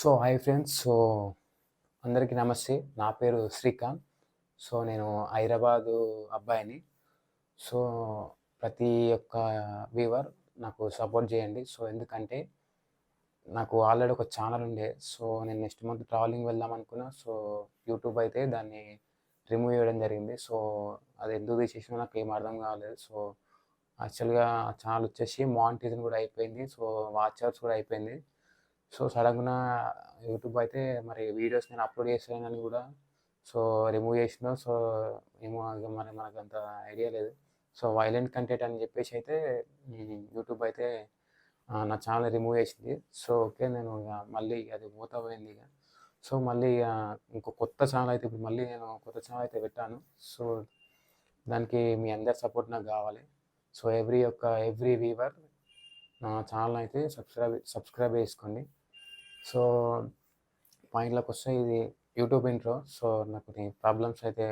So hi friends. So అందరికీ నమస్తే. నా పేరు శ్రీకాంత్. సో నేను హైదరాబాదు అబ్బాయిని. సో ప్రతి ఒక్క వ్యూవర్ నాకు సపోర్ట్ చేయండి. సో ఎందుకంటే నాకు ఆల్రెడీ ఒక ఛానల్ ఉండే. సో నేను నెక్స్ట్ మంత్ ట్రావెలింగ్ వెళ్దాం అనుకున్నా. సో యూట్యూబ్ అయితే దాన్ని రిమూవ్ చేయడం జరిగింది. సో అది ఎందుకు తీసేసినా నాకు ఏం అర్థం కాలేదు. సో యాక్చువల్గా ఛానల్ వచ్చేసి మానిటైజన్ కూడా అయిపోయింది. సో వాచర్స్ కూడా అయిపోయింది. సో సడన్గా యూట్యూబ్ అయితే మరి వీడియోస్ నేను అప్లోడ్ చేసానని కూడా సో రిమూవ్ చేసిన సో ఏమో మరి మనకు అంత ఐడియా లేదు. సో వైలెంట్ కంటెంట్ అని చెప్పేసి అయితే యూట్యూబ్ అయితే నా ఛానల్ రిమూవ్ చేసింది. సో ఓకే నేను ఇక మళ్ళీ అది మూతపోయింది ఇక. సో మళ్ళీ ఇక ఇంకో కొత్త ఛానల్ అయితే ఇప్పుడు మళ్ళీ నేను కొత్త ఛానల్ అయితే పెట్టాను. సో దానికి మీ అందరి సపోర్ట్ నాకు కావాలి. సో ఎవ్రీ యొక్క ఎవ్రీ వీవర్ నా ఛానల్ అయితే సబ్స్క్రైబ్ సబ్స్క్రైబ్ చేసుకోండి. సో పాయింట్లోకి వస్తే ఇది యూట్యూబ్ ఇంట్రో సో నాకు ప్రాబ్లమ్స్ అయితే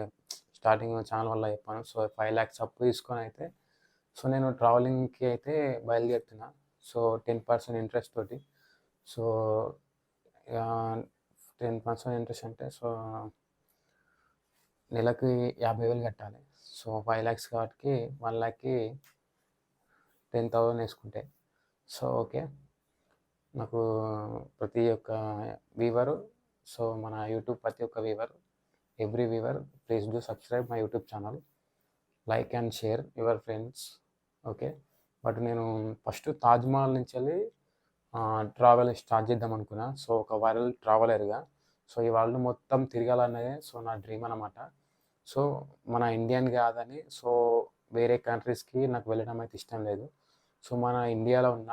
స్టార్టింగ్ ఛానల్ వల్ల చెప్పాను. సో ఫైవ్ ల్యాక్స్ అప్పు తీసుకొని అయితే సో నేను ట్రావెలింగ్కి అయితే బయలుదేరుతున్నా. సో టెన్ పర్సెంట్ ఇంట్రెస్ట్ తోటి. సో టెన్ పర్సెంట్ ఇంట్రెస్ట్ అంటే సో నెలకి యాభై వేలు కట్టాలి. సో ఫైవ్ ల్యాక్స్ కాబట్టి వన్ ల్యాక్కి టెన్ థౌసండ్ వేసుకుంటే. సో ఓకే నాకు ప్రతి ఒక్క వీవరు సో మన యూట్యూబ్ ప్రతి ఒక్క viewer every viewer please do subscribe my YouTube channel like and share your friends okay but నేను ఫస్ట్ తాజ్మహల్ నుంచి వెళ్ళి ట్రావెల్ స్టార్ట్ చేద్దాం అనుకున్నా. సో ఒక వైరల్ ట్రావెలర్గా సో ఈ మొత్తం తిరగాలన్నదే సో నా డ్రీమ్ అనమాట సో మన ఇండియన్ కాదని సో వేరే కంట్రీస్కి నాకు వెళ్ళడం అయితే ఇష్టం లేదు. సో మన ఇండియాలో ఉన్న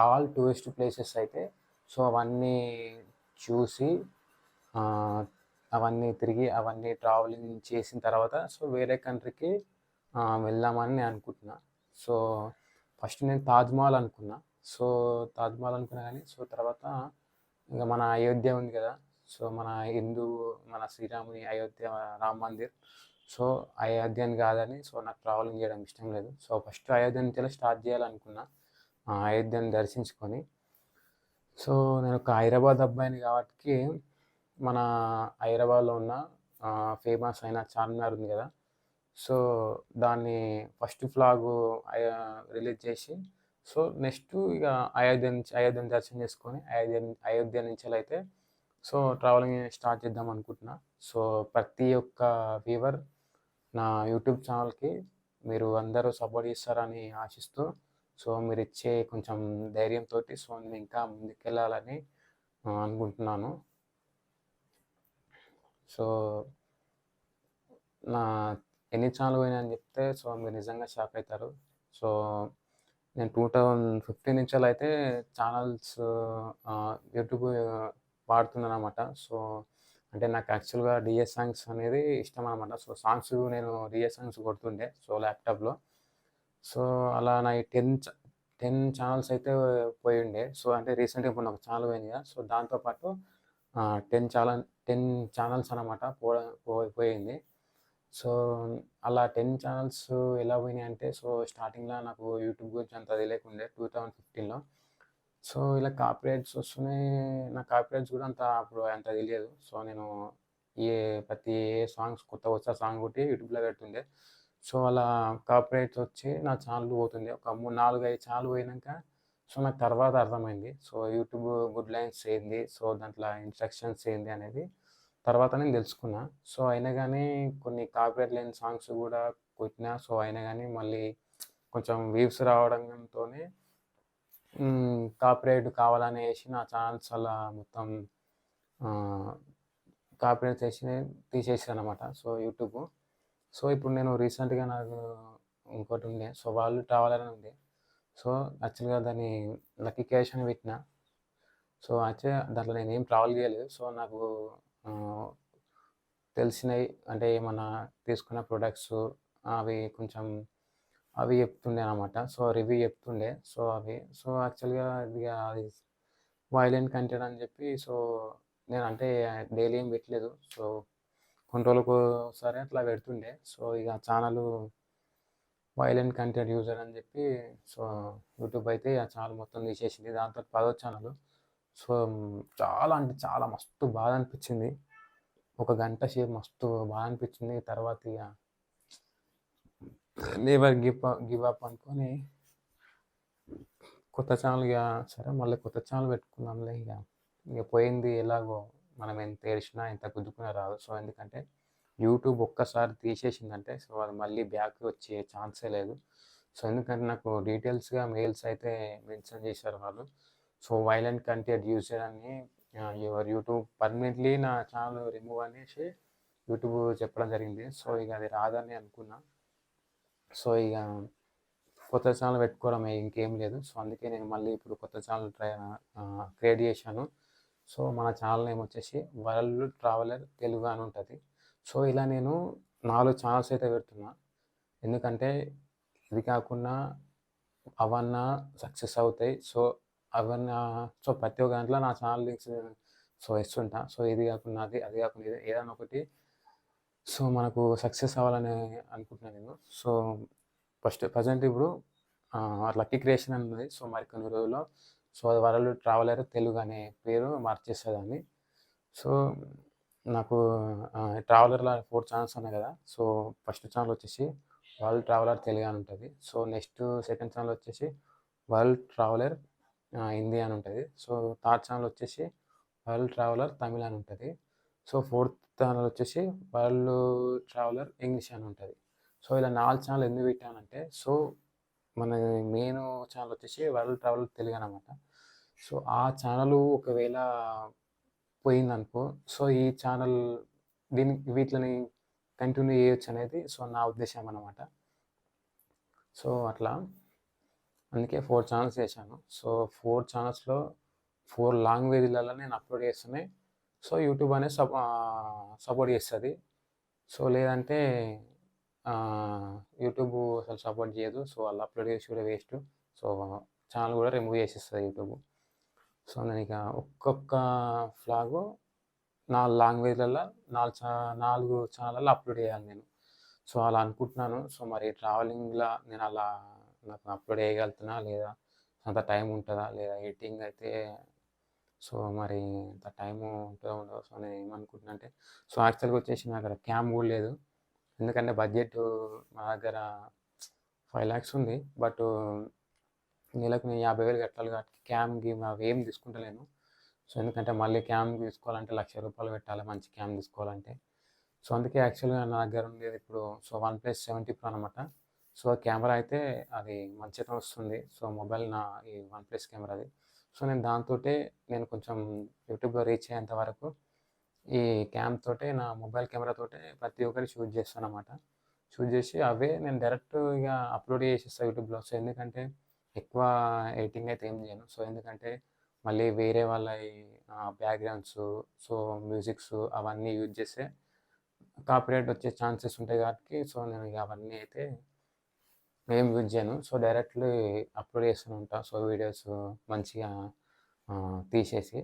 ఆల్ టూరిస్ట్ ప్లేసెస్ అయితే సో అవన్నీ చూసి అవన్నీ తిరిగి అవన్నీ ట్రావెలింగ్ చేసిన తర్వాత సో వేరే కంట్రీకి వెళ్దామని నేను అనుకుంటున్నా. సో ఫస్ట్ నేను తాజ్మహల్ అనుకున్నా. సో తాజ్మహల్ అనుకున్నా కానీ సో తర్వాత ఇంకా మన అయోధ్య ఉంది కదా సో మన హిందూ మన శ్రీరాముని అయోధ్య రామ్ మందిర్. సో అయోధ్యని కాదని సో నాకు ట్రావెలింగ్ చేయడం ఇష్టం లేదు. సో ఫస్ట్ అయోధ్య నుంచి స్టార్ట్ చేయాలనుకున్నా. ఆ అయోధ్యని దర్శించుకొని. సో నేను ఒక హైదరాబాద్ అబ్బాయిని కాబట్టి మన హైదరాబాద్లో ఉన్న ఫేమస్ అయిన చార్మినార్ ఉంది కదా. సో దాన్ని ఫస్ట్ ఫ్లాగ్ రిలీజ్ చేసి సో నెక్స్ట్ ఇక అయోధ్య నుంచి అయోధ్యని దర్శనం చేసుకొని అయోధ్య అయోధ్య నుంచి అయితే సో ట్రావెలింగ్ స్టార్ట్ చేద్దాం అనుకుంటున్నా. సో ప్రతి ఒక్క వ్యూవర్ నా యూట్యూబ్ ఛానల్కి మీరు అందరూ సపోర్ట్ చేస్తారని ఆశిస్తూ సో మీరు ఇచ్చే కొంచెం ధైర్యంతో సో నేను ఇంకా ముందుకెళ్ళాలని అనుకుంటున్నాను. సో నా ఎన్ని ఛానల్ పోయినాయని చెప్తే సో మీరు నిజంగా షాక్ అవుతారు సో నేను టూ థౌజండ్ ఫిఫ్టీన్ నుంచి అయితే ఛానల్స్ యూట్యూబ్ వాడుతున్నాను అనమాట సో అంటే నాకు యాక్చువల్గా డిఎస్ సాంగ్స్ అనేది ఇష్టం అనమాట సో సాంగ్స్ నేను డిఎస్ సాంగ్స్ కొడుతుండే సో ల్యాప్టాప్లో. సో అలా నా టెన్ టెన్ ఛానల్స్ అయితే పోయిండే. సో అంటే రీసెంట్గా ఇప్పుడు నాకు ఛానల్ పోయింది కదా సో దాంతోపాటు టెన్ ఛానల్ టెన్ ఛానల్స్ అనమాట పో పోయింది. సో అలా టెన్ ఛానల్స్ ఎలా పోయినాయి అంటే సో స్టార్టింగ్లో నాకు యూట్యూబ్ గురించి అంత తెలియకుండే టూ థౌజండ్ ఫిఫ్టీన్లో. సో ఇలా కాపీరైట్స్ వస్తున్నాయి. నా కాపీరైట్స్ కూడా అంత అప్పుడు అంత తెలియదు. సో నేను ఏ ప్రతి ఏ సాంగ్స్ కొత్త వచ్చే సాంగ్ ఒకటి యూట్యూబ్లో పెడుతుండే. సో అలా కాపరేట్ వచ్చి నా ఛానల్ పోతుంది. ఒక మూడు నాలుగు ఐదు ఛానల్ పోయినాక సో నాకు తర్వాత అర్థమైంది. సో యూట్యూబ్ గుడ్ లైన్స్ ఏంది? సో దాంట్లో ఇన్స్ట్రక్షన్స్ ఏంది అనేది తర్వాత నేను తెలుసుకున్నా. సో అయినా కానీ కొన్ని కాపీరైట్ లేని సాంగ్స్ కూడా కొట్టినా సో అయినా కానీ మళ్ళీ కొంచెం వ్యూస్ రావడంతో కాపీరైట్ కావాలనేసి నా ఛానల్స్ అలా మొత్తం కాపీరైట్ చేసి తీసేసాను అనమాట సో యూట్యూబ్. సో ఇప్పుడు నేను రీసెంట్గా నాకు ఇంకోటి ఉండే. సో వాళ్ళు ట్రావెలర్ అని ఉంది సో యాక్చువల్గా దాన్ని లక్కీ క్యాష్ అని పెట్టిన. సో యాక్చువల్గా దాంట్లో నేను ఏం ట్రావెల్ చేయలేదు. సో నాకు తెలిసినవి అంటే ఏమన్నా తీసుకున్న ప్రొడక్ట్స్ అవి కొంచెం అవి చెప్తుండే అనమాట సో రివ్యూ చెప్తుండే. సో అవి సో యాక్చువల్గా ఇది అది వైలెంట్ కంటెంట్ అని చెప్పి సో నేను అంటే డైలీ ఏం పెట్టలేదు. సో కొన్ని రోజులకు ఒకసారి అట్లా పెడుతుండే. సో ఇక ఛానల్ వైలెంట్ కంటెంట్ యూజర్ అని చెప్పి సో యూట్యూబ్ అయితే ఆ ఛానల్ మొత్తం తీసేసింది. దాంతో పదో ఛానల్. సో చాలా అంటే చాలా మస్తు బాధ అనిపించింది. ఒక గంట సేపు మస్తు బాధ అనిపించింది. తర్వాత ఇక నేవర్ గివ్ గివ్ అప్ అనుకొని కొత్త ఛానల్ ఇక సరే మళ్ళీ కొత్త ఛానల్ పెట్టుకుందాంలే ఇక. ఇక పోయింది ఎలాగో మనం ఎంత ఏడ్చినా ఎంత గుద్దుకున్నా రాదు. సో ఎందుకంటే యూట్యూబ్ ఒక్కసారి తీసేసిందంటే సో అది మళ్ళీ బ్యాక్ వచ్చే ఛాన్సే లేదు. సో ఎందుకంటే నాకు డీటెయిల్స్గా మెయిల్స్ అయితే మెన్షన్ చేశారు వాళ్ళు. సో వైలెంట్ కంటెంట్ యూజ్ చేయడాన్ని యువర్ యూట్యూబ్ పర్మనెంట్లీ నా ఛానల్ రిమూవ్ అనేసి యూట్యూబ్ చెప్పడం జరిగింది. సో ఇక అది రాదని అనుకున్నా. సో ఇక కొత్త ఛానల్ పెట్టుకోవడం ఇంకేం లేదు. సో అందుకే నేను మళ్ళీ ఇప్పుడు కొత్త ఛానల్ ట్రై క్రియేట్ చేశాను. సో మన ఛానల్ నేమ్ వచ్చేసి వరల్డ్ ట్రావెలర్ తెలుగు అని ఉంటుంది. సో ఇలా నేను నాలుగు ఛానల్స్ అయితే పెడుతున్నా. ఎందుకంటే ఇది కాకుండా అవన్నా సక్సెస్ అవుతాయి. సో అవన్నా సో ప్రతి ఒక్క దాంట్లో నా ఛానల్ లింక్స్ సో ఇస్తుంటా సో ఇది కాకుండా అది అది కాకుండా ఇది ఏదైనా ఒకటి. సో మనకు సక్సెస్ అవ్వాలని అనుకుంటున్నాను నేను. సో ఫస్ట్ ప్రజెంట్ ఇప్పుడు లక్కీ క్రియేషన్ అని ఉంది సో మరి కొన్ని రోజుల్లో సో అది వరల్డ్ ట్రావెలర్ తెలుగు అనే పేరు మార్చేసేదాన్ని. సో నాకు ట్రావెలర్లో ఫోర్ ఛానల్స్ ఉన్నాయి కదా. సో ఫస్ట్ ఛానల్ వచ్చేసి వరల్డ్ ట్రావెలర్ తెలుగు అని ఉంటుంది. సో నెక్స్ట్ సెకండ్ ఛానల్ వచ్చేసి వరల్డ్ ట్రావెలర్ హిందీ అని ఉంటుంది. సో థర్డ్ ఛానల్ వచ్చేసి వరల్డ్ ట్రావెలర్ తమిళ అని ఉంటుంది. సో ఫోర్త్ ఛానల్ వచ్చేసి వరల్డ్ ట్రావెలర్ ఇంగ్లీష్ అని ఉంటుంది. సో ఇలా నాలుగు ఛానల్ ఎందుకు పెట్టానంటే సో మన మెయిన్ ఛానల్ వచ్చేసి వరల్డ్ ట్రావెల్ తెలుగు అనమాట సో ఆ ఛానల్ ఒకవేళ పోయిందనుకో సో ఈ ఛానల్ దీని వీటిని కంటిన్యూ చేయొచ్చు అనేది సో నా ఉద్దేశం అనమాట సో అట్లా. అందుకే ఫోర్ ఛానల్స్ చేశాను. సో ఫోర్ ఛానల్స్లో ఫోర్ లాంగ్వేజ్లలో నేను అప్లోడ్ చేస్తున్నాయి సో యూట్యూబ్ అనేది సపో సపోర్ట్ చేస్తుంది. సో లేదంటే యూట్యూబ్ అసలు సపోర్ట్ చేయదు. సో అలా అప్లోడ్ చేసి కూడా వేస్ట్. సో ఛానల్ కూడా రిమూవ్ చేసేస్తుంది యూట్యూబ్. సో నేను ఇక ఒక్కొక్క ఫ్లాగు నాలుగు లాంగ్వేజ్లలో నాలుగు చా నాలుగు ఛానళ్ళలో అప్లోడ్ చేయాలి నేను. సో అలా అనుకుంటున్నాను. సో మరి ట్రావెలింగ్లో నేను అలా నాకు అప్లోడ్ చేయగలుగుతున్నా లేదా? అంత టైం ఉంటుందా? లేదా ఎడిటింగ్ అయితే సో మరి అంత టైము ఉంటుందో ఉండదో సో నేను ఏమనుకుంటున్నా అంటే సో యాక్చువల్గా వచ్చేసి నాకు అక్కడ క్యామ్ కూడా లేదు. ఎందుకంటే బడ్జెట్ మా దగ్గర ఫైవ్ ల్యాక్స్ ఉంది. బట్ నెలకు నేను యాభై వేలు కట్టాలి కాబట్టి క్యామ్ గేమ్ అవి ఏం తీసుకుంటలేను. సో ఎందుకంటే మళ్ళీ క్యామ్ తీసుకోవాలంటే లక్ష రూపాయలు పెట్టాలి మంచి క్యామ్ తీసుకోవాలంటే. సో అందుకే యాక్చువల్గా నా దగ్గర ఉండేది ఇప్పుడు so one plus seventy pro అనమాట సో కెమెరా అయితే అది మంచిగా వస్తుంది. సో మొబైల్ నా ఈ వన్ ప్లస్ కెమెరాది. సో నేను దాంతో నేను కొంచెం యూట్యూబ్లో రీచ్ అయ్యేంత వరకు ఈ క్యామ్ తోటే నా మొబైల్ కెమెరా తోటే ప్రతి ఒక్కరి షూట్ చేస్తాను అనమాట షూట్ చేసి అవే నేను డైరెక్ట్ ఇక అప్లోడ్ చేసేస్తాను యూట్యూబ్లో. సో ఎందుకంటే ఎక్కువ ఎడిటింగ్ అయితే ఏం చేయను. సో ఎందుకంటే మళ్ళీ వేరే వాళ్ళ బ్యాక్గ్రౌండ్స్ సో మ్యూజిక్స్ అవన్నీ యూజ్ చేస్తే కాపీరేట్ వచ్చే ఛాన్సెస్ ఉంటాయి కాబట్టి సో నేను ఇక అవన్నీ అయితే ఏం యూజ్ చేయను. సో డైరెక్ట్లీ అప్లోడ్ చేస్తూనే ఉంటాను సో వీడియోస్ మంచిగా తీసేసి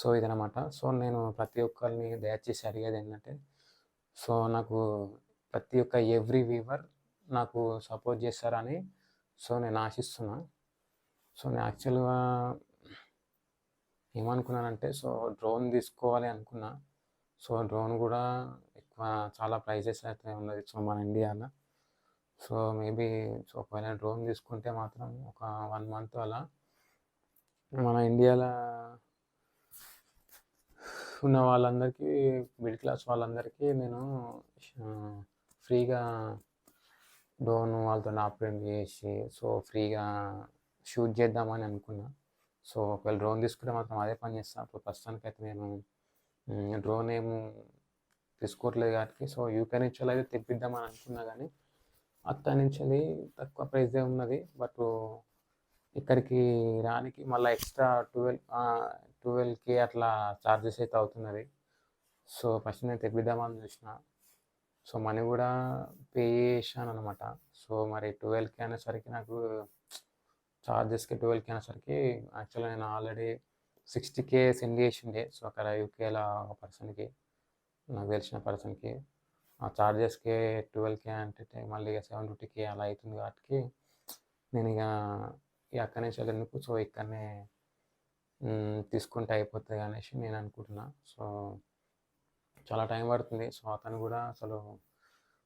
సో ఇదనమాట సో నేను ప్రతి ఒక్కరిని దయచేసి అడిగేది ఏంటంటే సో నాకు ప్రతి ఒక్క ఎవ్రీ వీవర్ నాకు సపోర్ట్ చేస్తారని సో నేను ఆశిస్తున్నా. సో నేను యాక్చువల్గా ఏమనుకున్నానంటే సో డ్రోన్ తీసుకోవాలి అనుకున్నా. సో డ్రోన్ కూడా ఎక్కువ చాలా ప్రైజెస్ అయితే ఉన్నది సో మన ఇండియాలో. సో మేబీ సో ఒకవేళ డ్రోన్ తీసుకుంటే మాత్రం ఒక వన్ మంత్ అలా మన ఇండియాలో ఉన్న వాళ్ళందరికీ మిడిల్ క్లాస్ వాళ్ళందరికీ నేను ఫ్రీగా డ్రోన్ వాళ్ళతో ఆపరేట్ చేసి సో ఫ్రీగా షూట్ చేద్దామని అనుకున్నా. సో ఒకవేళ డ్రోన్ తీసుకుంటే మాత్రం అదే పని చేస్తాను ఇప్పుడు ప్రస్తుతానికి అయితే నేను డ్రోన్ ఏమో తీసుకోవట్లేదు కాబట్టి సో యూకే నుంచి అయితే తెప్పిద్దామని అనుకున్నా కానీ అక్కడి నుంచి తక్కువ ప్రైజే ఉన్నది. బట్ ఇక్కడికి రానికి మళ్ళీ ఎక్స్ట్రా ట్వెల్వ్ ట్వెల్వ్కి అట్లా ఛార్జెస్ అయితే అవుతున్నది సో ఫస్ట్ నేను తెప్పిద్దామని చూసిన. సో మనీ కూడా పే చేశాను అనమాట సో మరి ట్వెల్వ్కి అనేసరికి నాకు చార్జెస్కి ట్వెల్వ్కి అనేసరికి యాక్చువల్గా నేను ఆల్రెడీ సిక్స్టీ కే సెండ్ చేసిండే. సో అక్కడ యూకేలో ఒక పర్సన్కి నాకు తెలిసిన పర్సన్కి. ఆ చార్జెస్కి ట్వెల్వ్ కే అంటే మళ్ళీ ఇక సెవెన్ ఫిఫ్టీ కే అలా అవుతుంది కాబట్టి నేను ఇక ఇక అక్కడి నుంచి ఎందుకు సో ఇక్కడనే తీసుకుంటే అయిపోతుంది అనేసి నేను అనుకుంటున్నా. సో, చాలా టైం పడుతుంది. సో, అతను కూడా అసలు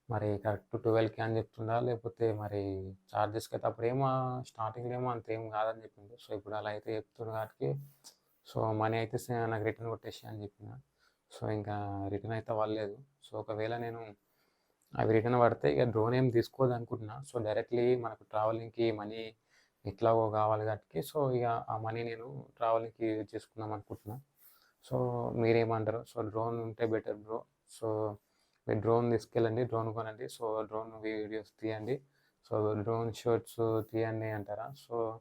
మరి కరెక్ట్ 12కి అని చెప్తుందా లేకపోతే మరి చార్జెస్కి అయితే అప్పుడేమో స్టార్టింగ్‌లో ఏమో అంతేం కాదని చెప్పిండు. సో, ఇప్పుడు అలా అయితే చెప్తుండు కాబట్టి సో, మనీ అయితే నాకు రిటర్న్ కొట్టేసి అని చెప్పిన. సో, ఇంకా రిటర్న్ అయితే వాళ్ళలేదు సో, ఒకవేళ నేను అవి రిటర్న్ పడితే ఇక డ్రోన్ ఏం తీసుకోవద్దనుకుంటున్నా. సో, డైరెక్ట్‌లీ మనకు ట్రావెలింగ్‌కి మనీ ఎట్లాగో కావాలి కాబట్టి సో, ఇక ఆ మనీ నేను ట్రావెలింగ్‌కి యూజ్ చేసుకుందాం అనుకుంటున్నా. సో, మీరేమంటారు? సో, డ్రోన్ ఉంటే బెటర్ బ్రో. సో, మీరు డ్రోన్ తీసుకెళ్ళండి. డ్రోన్ కొనండి. సో, డ్రోన్ వీడియోస్ తీయండి. సో, డ్రోన్ షర్ట్స్ తీయండి అంటారా? సో,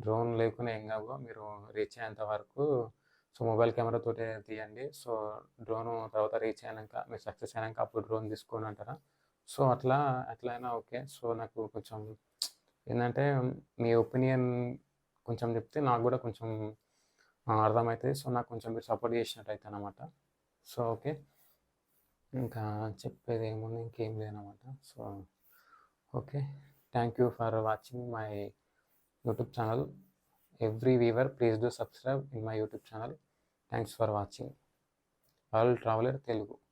డ్రోన్ లేకుండా ఏం కాదు. మీరు రీచ్ అయ్యేంత వరకు సో, మొబైల్ కెమెరాతో తీయండి. సో, డ్రోన్ తర్వాత రీచ్ అయినాక మీరు సక్సెస్ అయినాక అప్పుడు డ్రోన్ తీసుకోండి అంటారా? సో, అట్లా అట్లయినా ఓకే. సో, నాకు కొంచెం ఏంటంటే మీ ఒపీనియన్ కొంచెం చెప్తే నాకు కూడా కొంచెం అర్థమవుతుంది సో, నాకు కొంచెం మీరు సపోర్ట్ చేసినట్టు అయితదనమాట. So, okay. ఇంకా చెప్పేది ఏముంది ఇంకేం లేదనమాట. So, okay. Thank you for watching my YouTube channel. Every viewer please do subscribe in my YouTube channel. Thanks for watching. World traveller Telugu.